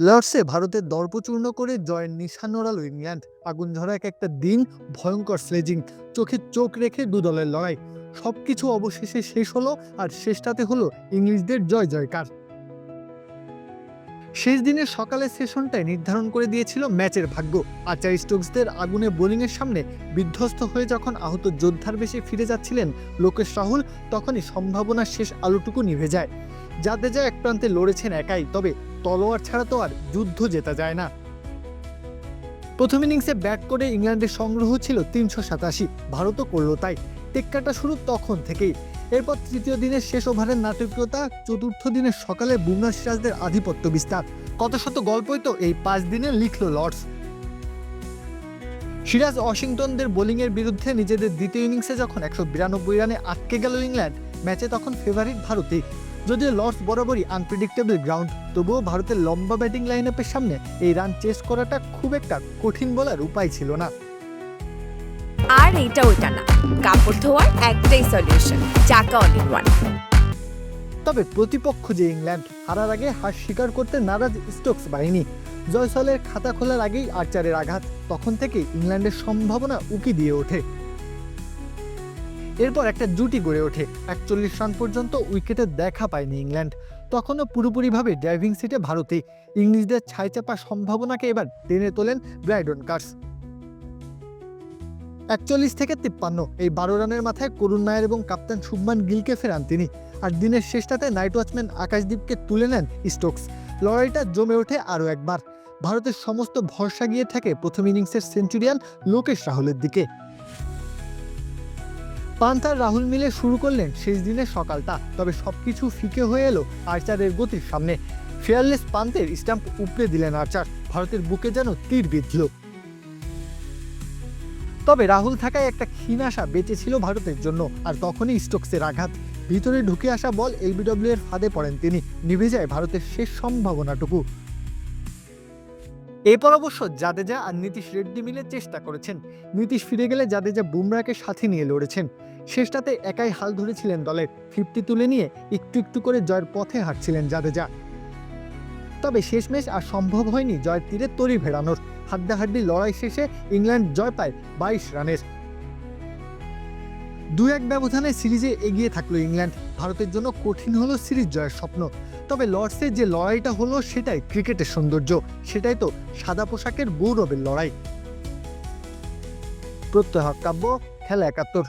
লর্ডসে ভারতের দর্পচূর্ণ করে জয়ের নিশান ওড়ালো ইংল্যান্ড। আগুন ঝরা এক একটা দিন ভয়ঙ্কর স্লেজিং চোখে চোখ রেখে দু দলের লড়াই। সবকিছু অবশেষে শেষ হলো আর শেষটাতে হলো ইংলিশদের জয় জয়কার। শেষ দিনের সকালের সেশনটাই নির্ধারণ করে দিয়েছিল ম্যাচের ভাগ্য। আচার স্টোকসদের আগুনে বোলিংয়ের সামনে বিধ্বস্ত হয়ে যখন আহত যোদ্ধার বেশে ফিরে যাচ্ছিলেন লোকেশ রাহুল, তখনই সম্ভাবনার শেষ আলোটুকু নিভে যায়। জাদেজা এক প্রান্তে লড়েছেন একাই, তবে তলোয়ার ছাড়া তো আর যুদ্ধ জেতা যায় না। প্রথম ইনিংসে ব্যাট করে ইংল্যান্ডের সংগ্রহ ছিল তিনশো সাতাশি, ভারতও করল তাই। টেক্কাটা শুরু তখন থেকেই। এরপর তৃতীয় দিনের শেষ ওভারের নাটকীয়তা, চতুর্থ দিনের সকালে বুমরা সিরাজদের আধিপত্য বিস্তার। কত শত গল্পই তো এই পাঁচ দিনে লিখল লর্ডস। সিরাজ ওয়াশিংটনদের বোলিংয়ের বিরুদ্ধে নিজেদের দ্বিতীয় ইনিংসে যখন একশো বিরানব্বই রানে আটকে গেল ইংল্যান্ড, ম্যাচে তখন ফেভারিট ভারতই। যদিও লর্ডস বরাবরই আনপ্রেডিক্টেবল গ্রাউন্ড তবুও ভারতের লম্বা ব্যাটিং লাইন আপের সামনে এই রান চেস করাটা খুব একটা কঠিন বলার উপায় ছিল না। আর এইটা ওইটা না। কাপড় ধোয়ার একটাই সলিউশন চাকা অল ইন ওয়ান তবে প্রতিপক্ষ যে ইংল্যান্ড হারার আগে হার স্বীকার করতে নারাজ স্টোকস বাহিনী। জয়সলের খাতা খোলার আগেই আর্চারের আঘাত তখন থেকে ইংল্যান্ডের সম্ভাবনা উকি দিয়ে ওঠে। এরপর একটা জুটি গড়ে ওঠে। একচল্লিশ রান পর্যন্ত উইকেটে দেখা পায়নি ইংল্যান্ড। তখনও পুরোপুরিভাবে ড্রাইভিং সিটে ভারতে। ইংলিশদের ছাইচাপা সম্ভাবনাকে এবার টেনে তোলেন ব্রাইডন কার্স। একচল্লিশ থেকে তিপ্পান্ন, এই বারো রানের মাথায় করুণ নায়ার এবং কাপ্তান শুভমান গিলকে ফেরান তিনি। আর দিনের শেষটাতে নাইট ওয়াচম্যান আকাশদীপকে তুলে নেন স্টোকস। লড়াইটা জমে ওঠে আরও একবার। ভারতের সমস্ত ভরসা গিয়ে থাকে প্রথম ইনিংসের সেঞ্চুরিয়ান লোকেশ রাহুলের দিকে। পান্থার রাহুল মিলে শুরু করলেন শেষ দিনের সকালটা, তবে সবকিছু ফিকে হয়ে এলো আর্চারের গতির সামনে। ফেয়ারলেস পান্তের স্ট্যাম্প উপড়ে দিলেন আর্চার, ভারতের বুকে যেন তীর বিঁধল। তবে রাহুল থাকায় একটা ক্ষীণ আশা বেঁচে ছিল ভারতের জন্য, আর তখনই স্টোকসের আঘাত। ভিতরে ঢুকে আসা বল এলবিডব্লিউ এর ফাঁদে পড়েন তিনি, নিভে যায় ভারতের শেষ সম্ভাবনাটুকু। এরপর অবশ্য জাদেজা আর নীতিশ রেড্ডি মিলে চেষ্টা করেছেন। নীতিশ ফিরে গেলে জাদেজা বুমরাকে সাথে নিয়ে লড়েছেন। শেষটাতে একাই হাল ধরেছিলেন দলের। ফিফটি তুলে নিয়ে একটু একটু করে জয়ের পথে হাঁটছিলেন জাদেজা। তবে শেষমেশ আর সম্ভব হয়নি জয়ের তীরে তরি ভেড়ানোর হাড্ডাহাড্ডি লড়াই শেষে ইংল্যান্ড জয় পায় বাইশ রানের। দু এক ব্যবধানে সিরিজে এগিয়ে থাকল ইংল্যান্ড। ভারতের জন্য কঠিন হলো সিরিজ জয়ের স্বপ্ন। তবে লর্ডসের যে লড়াইটা হলো, সেটাই ক্রিকেটের সৌন্দর্য। সেটাই তো সাদা পোশাকের গৌরবের লড়াই। প্রত্যয় কাব্য, খেলা একাত্তর।